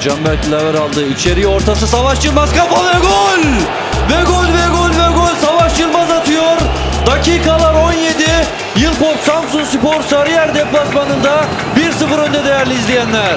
Canberk Laver aldı. İçeriye ortası Savaş Yılmaz kafa ve gol! Ve gol ve gol ve gol Savaş Yılmaz atıyor. Dakikalar 17. Yılpop Samsun Spor Sarıyer deplasmanında 1-0 önde değerli izleyenler.